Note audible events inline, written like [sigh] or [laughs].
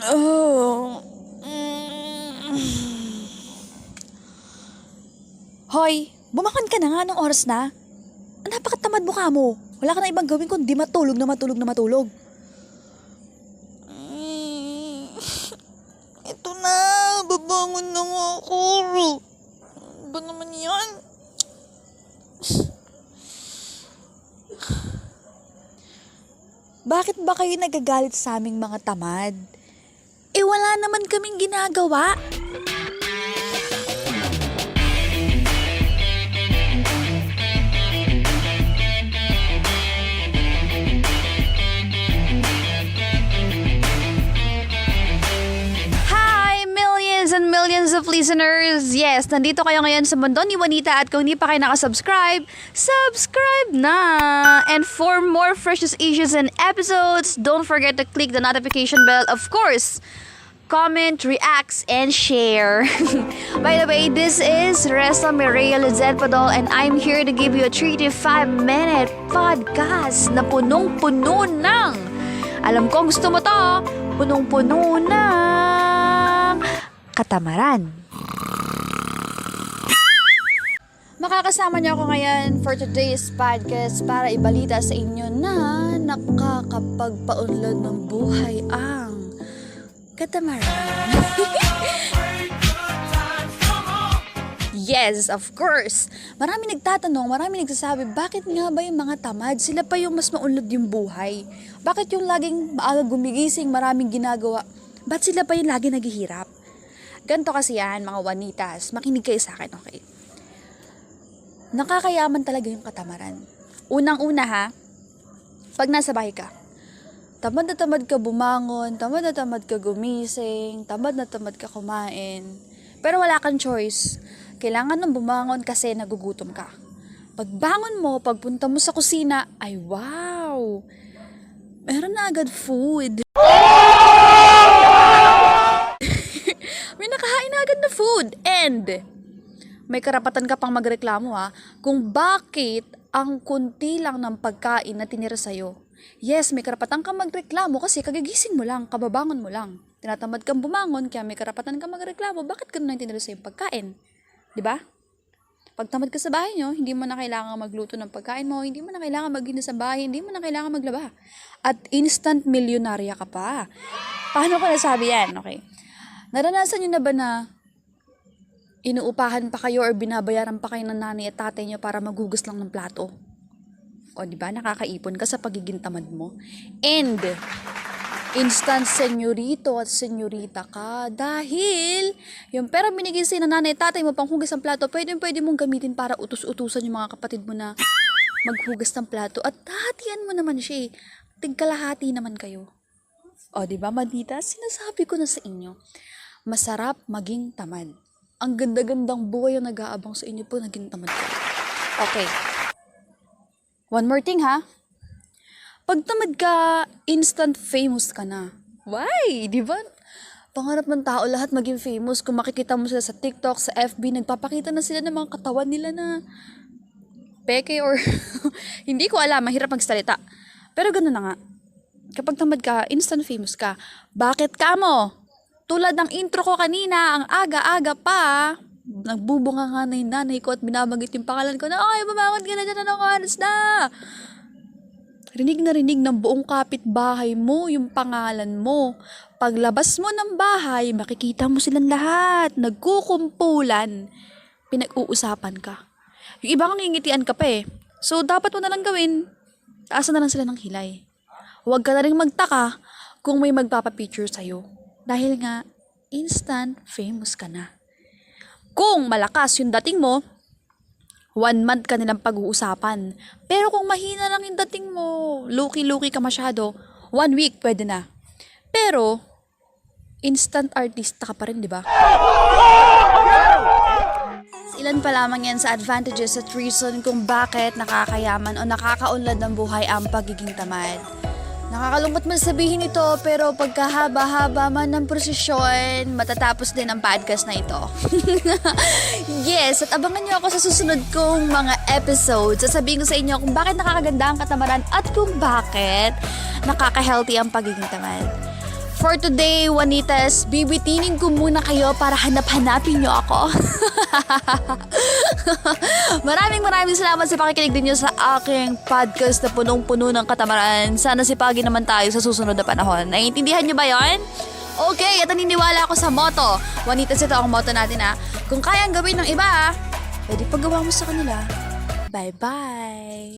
Oh. Mm. Hoy, bumakon ka na nga ng oras na. Napakatamad mo ka mo. Wala ka na ibang gawin kundi matulog na matulog na matulog. Mm. Ito na, babangon na nga ako. Ba naman yan? Bakit ba kayo nagagalit sa aming mga tamad? Eh wala naman kaming ginagawa. Of listeners! Yes, nandito kayo ngayon sa mundo ni Juanita at kung hindi pa kayo nakasubscribe, subscribe na! And for more Freshest Asians and episodes, don't forget to click the notification bell, of course! Comment, reacts, and share. [laughs] By the way, this is Resta Mireya Lizette and I'm here to give you a 3 to 5 minute podcast na punong-puno ng alam ko gusto mo to, punong-puno ng katamaran. Makakasama niyo ako ngayon for today's podcast para ibalita sa inyo na nakakapagpaunlad ng buhay ang katamaran. [laughs] Yes, of course. Marami nagtatanong, marami nagsasabi, bakit nga ba yung mga tamad, sila pa yung mas maunlad yung buhay? Bakit yung laging maaga gumigising, maraming ginagawa? Ba't sila pa yung lagi naghihirap? Ganto kasi yan, mga wanitas. Makinig kayo sa akin, okay? Nakakayaman talaga yung katamaran. Unang-una ha, pag nasa bahay ka, tamad na tamad ka bumangon, tamad na tamad ka gumising, tamad na tamad ka kumain. Pero wala kang choice. Kailangan nang bumangon kasi nagugutom ka. Pagbangon mo, pagpunta mo sa kusina, ay wow! Meron na agad food. May na food. And, may karapatan ka pang magreklamo ha, kung bakit ang kunti lang ng pagkain na tinira sa'yo. Yes, may karapatan kang magreklamo kasi kagigising mo lang, kababangon mo lang. Tinatamad kang bumangon, kaya may karapatan kang magreklamo, bakit ganun ang tinira sa'yo pagkain? ba? Pag tamad ka sa bahay nyo, hindi mo na kailangan magluto ng pagkain mo, hindi mo na kailangan maglinis sa bahay, hindi mo na kailangan maglaba. At instant milyonarya ka pa. Paano ko nasabi yan? Okay. Naranasan nyo na ba na inuupahan pa kayo or binabayaran pa kayo ng nanay at tatay nyo para maghugas lang ng plato? O, di ba? Nakakaipon ka sa pagiging tamad mo. And, instant senyorito at senyorita ka dahil yung pera binigay sa'yo ng nanay at tatay mo pang hugas ng plato, pwede pwede mong gamitin para utus-utusan yung mga kapatid mo na maghugas ng plato at hatian mo naman siya eh. Tigkalahati naman kayo. O, di ba, Madita? Sinasabi ko na sa inyo, masarap maging tamad. Ang ganda-gandang buhay ang nag-aabang sa inyo po, naging tamad ka. Okay. One more thing, ha? Pag tamad ka, instant famous ka na. Why? Di ba? Pangarap ng tao lahat maging famous. Kung makikita mo sila sa TikTok, sa FB, nagpapakita na sila ng mga katawan nila na peke or [laughs] hindi ko alam, mahirap magsalita. Pero ganun na nga. Kapag tamad ka, instant famous ka. Bakit ka mo? Tulad ng intro ko kanina, ang aga-aga pa, nagbubunga nga na yung nanay ko at binabagit yung pangalan ko na, ay, bumangon ka na dyan, anong oras na? Rinig na rinig ng buong kapitbahay mo yung pangalan mo. Paglabas mo ng bahay, makikita mo silang lahat. Nagkukumpulan. Pinag-uusapan ka. Yung iba kang ngingitian ka pa eh. So, dapat mo na lang gawin. Taasan na lang sila ng hilay. Huwag ka na rin magtaka kung may magpapapicture sa'yo. Dahil nga, instant famous ka na. Kung malakas yung dating mo, one month ka nilang pag-uusapan. Pero kung mahina lang yung dating mo, luki-luki ka masyado, one week pwede na. Pero, instant artista ka pa rin, di ba? Ilan pa lamang yan sa advantages at reason kung bakit nakakayaman o nakakaunlad ng buhay ang pagiging tamad. Nakakalungkot man sabihin ito pero pagkahaba-haba man ng prosesyon, matatapos din ang podcast na ito. [laughs] yes, at abangan niyo ako sa susunod kong mga episodes. Sasabihin ko sa inyo kung bakit nakakaganda ang katamaran at kung bakit nakaka-healthy ang pagiging tamad. For today, Juanitas, bibitinin ko muna kayo para hanap-hanapin nyo ako. [laughs] maraming maraming salamat sa pakikinig din nyo sa aking podcast na punong-puno ng katamaran. Sana sipagin naman tayo sa susunod na panahon. Naiintindihan nyo ba yon? Okay, at naniniwala ako sa motto. Juanitas, ito ang motto natin ha. Kung kayang gawin ng iba, pwede paggawa mo sa kanila. Bye-bye!